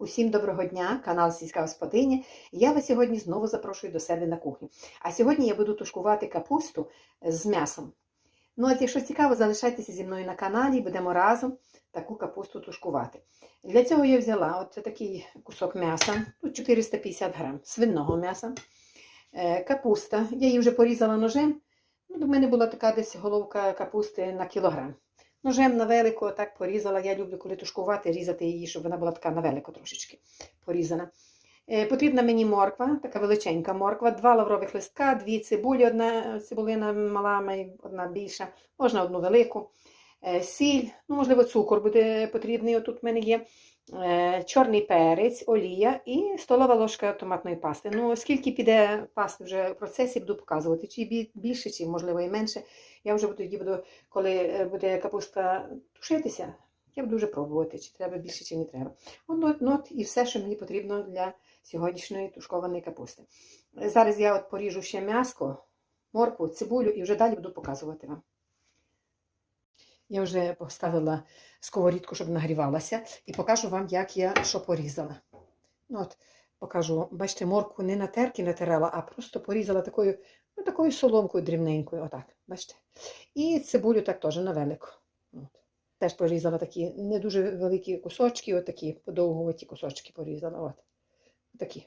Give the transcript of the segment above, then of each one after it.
Усім доброго дня, канал Сільська Господиня. Я вас сьогодні знову запрошую до себе на кухню. А сьогодні я буду тушкувати капусту з м'ясом. Ну, от якщо цікаво, залишайтеся зі мною на каналі, будемо разом таку капусту тушкувати. Для цього я взяла от такий кусок м'яса, тут 450 грам свиного м'яса, Е, капуста. Я її вже порізала ножем. Ну, до мене була така десь головка капусти на кілограм. Ножем на велико так порізала. Я люблю, коли тушкувати, різати її, щоб вона була така на велико трошечки порізана. Е, потрібна мені морква, така величенька морква, два лаврових листка, дві цибулі, одна цибулина мала, одна більша, можна одну велику, е, сіль, ну, можливо, цукор буде потрібний. Отут в мене є. Е, Чорний перець, олія і столова ложка томатної пасти. Ну, скільки піде пасти вже в процесі, буду показувати. Чи більше, чи можливо і менше. Я вже тоді буду, коли е, буде капустка тушитися, я буду вже пробувати, чи треба більше, чи не треба. От, от і все, що мені потрібно для сьогоднішньої тушкованої капусти. Зараз я от поріжу ще м'яско, моркву, цибулю і вже далі буду показувати вам. Я вже поставила сковорідку, щоб нагрівалася, і покажу вам, як я що порізала. Ну, от, покажу, бачите, моркву не на терки натирала, а просто порізала такою, ну, такою соломкою дрібненькою. Отак, бачите. І цибулю так теж на велику. От. Теж порізала такі не дуже великі кусочки, отакі подовгуваті кусочки порізала. От. Такі.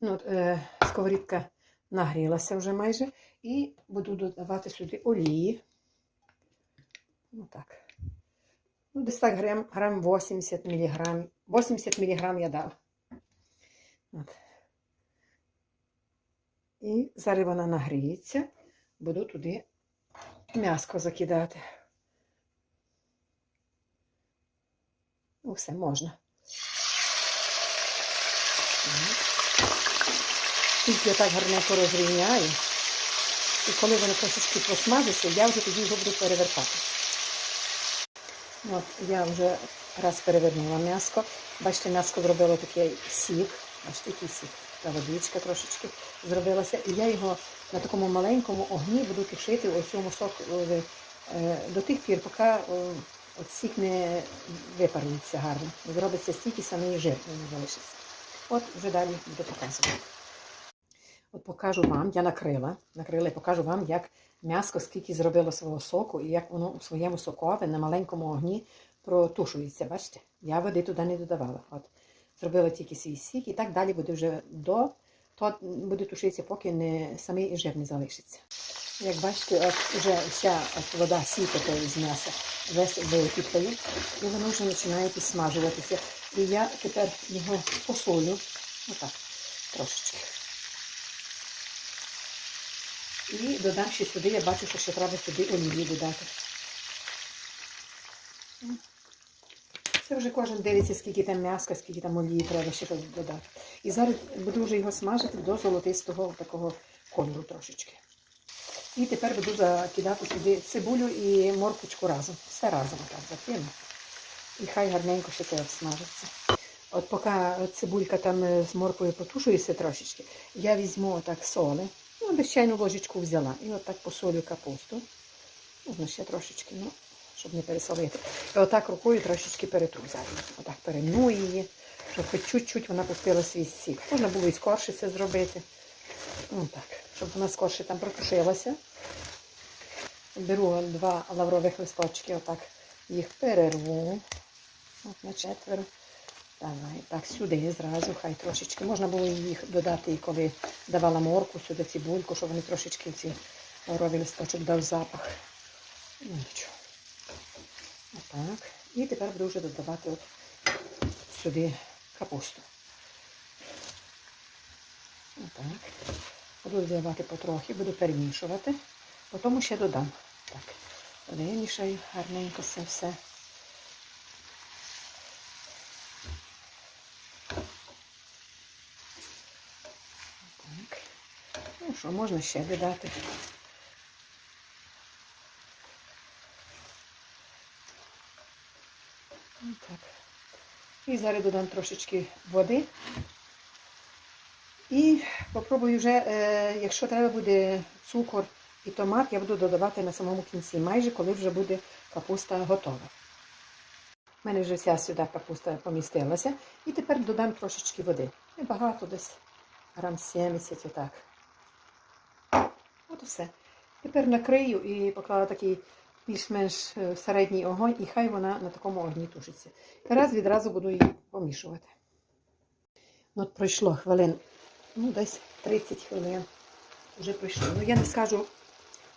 Ну, от, е, сковорідка нагрілася вже майже. І буду додавати сюди олії. Отак. Ну, десь так грам, грам 80 мг. 80 мг я дала. От. І зараз вона нагріється, буду туди м'яско закидати. Ну, все можна. Тільки я так гарненько розрівняю. І коли воно трошечки посмажиться, я вже тоді його буду перевертати. От, я вже раз перевернула м'яско. Бачите, м'яско зробило такий сік. Бачите, який сік. Та водичка трошечки зробилася. І я його на такому маленькому огні буду тушити цьому соку е, е, до тих пір, поки е, сік не випарується гарно. Зробиться стільки самий жир не залишиться. От вже далі буду показувати. От покажу вам, я накрила, накрила і покажу вам, як м'яско скільки зробило свого соку і як воно у своєму сокові на маленькому огні протушується. Бачите? Я води туди не додавала. От зробила тільки свій сік, і так далі буде вже до то буде тушитися, поки не самий жир не залишиться. Як бачите, от вже вся от вода тої з м'яса весь википає, і воно вже починає підсмажуватися. І я тепер його посолю, отак, трошечки. І додам ще сюди, я бачу, що ще треба сюди олії додати. Це вже кожен дивиться, скільки там м'яска, скільки там олії треба ще додати. І зараз буду вже його смажити до золотистого такого кольору трошечки. І тепер буду закидати сюди цибулю і морквочку разом. Все разом так закину. І хай гарненько ще це обсмажиться. От поки цибулька там з морквою потушується трошечки, я візьму отак соли. Ну, чайну ложечку взяла. І отак посолю капусту. Можна ще трошечки, ну, щоб не пересолити. І отак рукою трошечки перетру зараз. Отак перемну її, щоб хоч чуть-чуть вона пустила свій сік. Можна було і скорше це зробити. Ну так, щоб вона скорше там протушилася. Беру два лаврових листочки, отак їх перерву. От на четверо. Давай, так, сюди зразу, хай трошечки. Можна було їх додати, коли давала морку, сюди цибульку, щоб вони трошечки ці лавровий листочок дав запах. Нічого. Отак. І тепер буду вже додавати от сюди капусту. Отак. Буду додавати потрохи, буду перемішувати. Потім ще додам. Так, перемішаю гарненько це все. Так. Ну що, можна ще додати. Так. І зараз додам трошечки води. І попробую вже, е, якщо треба буде цукор і томат, я буду додавати на самому кінці, майже коли вже буде капуста готова. У мене вже вся сюди капуста помістилася. І тепер додам трошечки води. Небагато десь грам 70 отак. Все. Тепер накрию і поклала такий більш-менш е, середній огонь, і хай вона на такому огні тушиться. Раз відразу буду її помішувати. Ну, От пройшло хвилин, ну десь 30 хвилин. Вже пройшло. Ну я не скажу,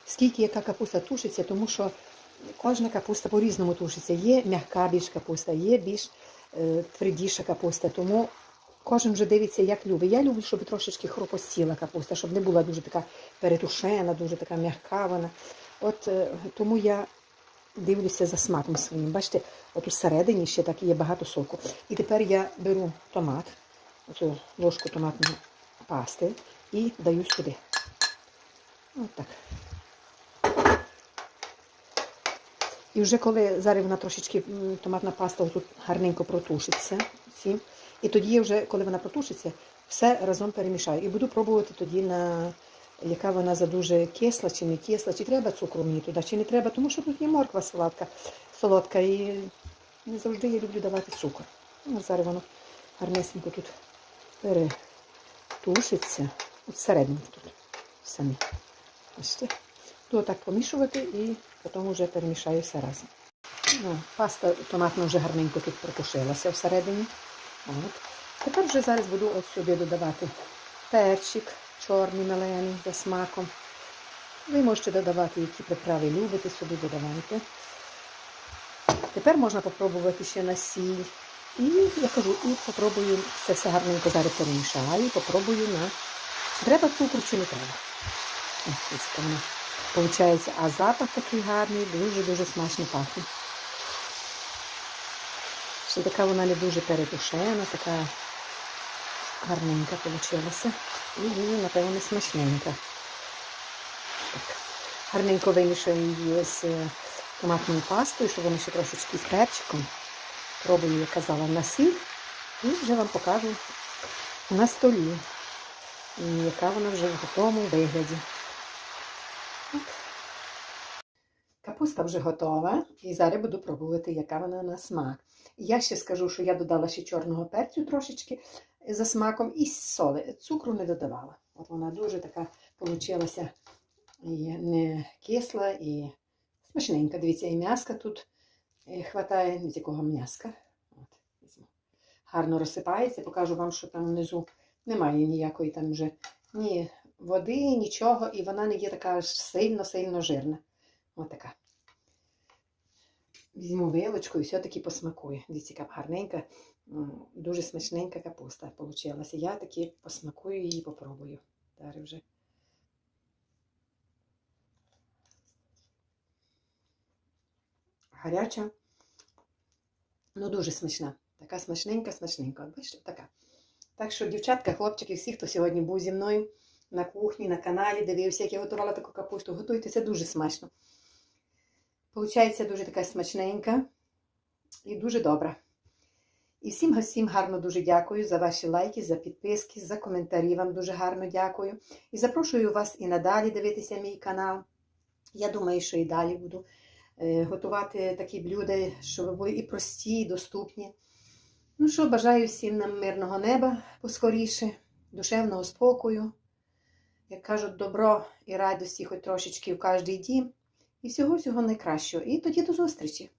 скільки яка капуста тушиться, тому що кожна капуста по-різному тушиться. Є м'яка більш капуста, є більш е, твердіша капуста. Тому кожен вже дивиться, як любить. Я люблю, щоб трошечки хропостіла капуста, щоб не була дуже така перетушена, дуже така м'яка вона. От е, тому я дивлюся за смаком своїм. Бачите, от усередині ще так є багато соку. І тепер я беру томат, оцю ложку томатної пасти і даю сюди. От так. І вже коли зараз вона трошечки томатна паста тут гарненько протушиться. Всі. І тоді вже, коли вона протушиться, все разом перемішаю. І буду пробувати тоді на яка вона за дуже кисла чи не кисла, чи треба цукру мені туди, чи не треба, тому що тут є морква солодка, солодка і не завжди я люблю давати цукор. Ну, зараз воно гарнесенько тут перетушиться. От середньо тут самі. То так помішувати і потім вже перемішаю все разом. Паста томатна вже гарненько тут протушилася всередині. От. Тепер вже зараз буду ось сюди додавати перчик чорний мелений за смаком. Ви можете додавати, які приправи любите, сюди додавайте. Тепер можна попробувати ще на сіль. І я кажу, і попробую це все гарненько зараз перемішаю, попробую на треба цукру, чи не треба. Ось Получається, а запах такий гарний, дуже-дуже смачно пахне. Ще така вона не дуже перетушена, така гарненька вийшла. І дуже, напевно, смачненька. Так. Гарненько вимішую її з е, томатною пастою, щоб вона ще трошечки з перчиком. Пробую, як казала, на сіль. І вже вам покажу на столі, яка вона вже в готовому вигляді. От. Капуста вже готова, і зараз буду пробувати, яка вона на смак. Я ще скажу, що я додала ще чорного перцю трошечки за смаком і соли. Цукру не додавала. От вона дуже така получилася і не кисла і смачненька. Дивіться, і м'яска тут е, хватає, з якого м'яска. Гарно розсипається, покажу вам, що там внизу немає ніякої там вже ні води, нічого, і вона не є така сильно-сильно жирна. Ось така. Візьму вилочку і все-таки посмакую. Дивіться, яка гарненька, дуже смачненька капуста получилася. Я таки посмакую її попробую. Далі вже. Гаряча, ну дуже смачна. Така смачненька, смачненька. Бачите, така. Так що, дівчатка, хлопчики, всі, хто сьогодні був зі мною на кухні, на каналі, дивився, як я готувала таку капусту, готуйте, це дуже смачно. Получається дуже така смачненька і дуже добра. І всім всім гарно дуже дякую за ваші лайки, за підписки, за коментарі. Вам дуже гарно дякую. І запрошую вас і надалі дивитися мій канал. Я думаю, що і далі буду е, готувати такі блюда, щоб були і прості, і доступні. Ну що, бажаю всім нам мирного неба поскоріше, душевного спокою. Як кажуть, добро і радості, хоч трошечки в кожний дім. І всього-всього найкращого. І тоді до зустрічі!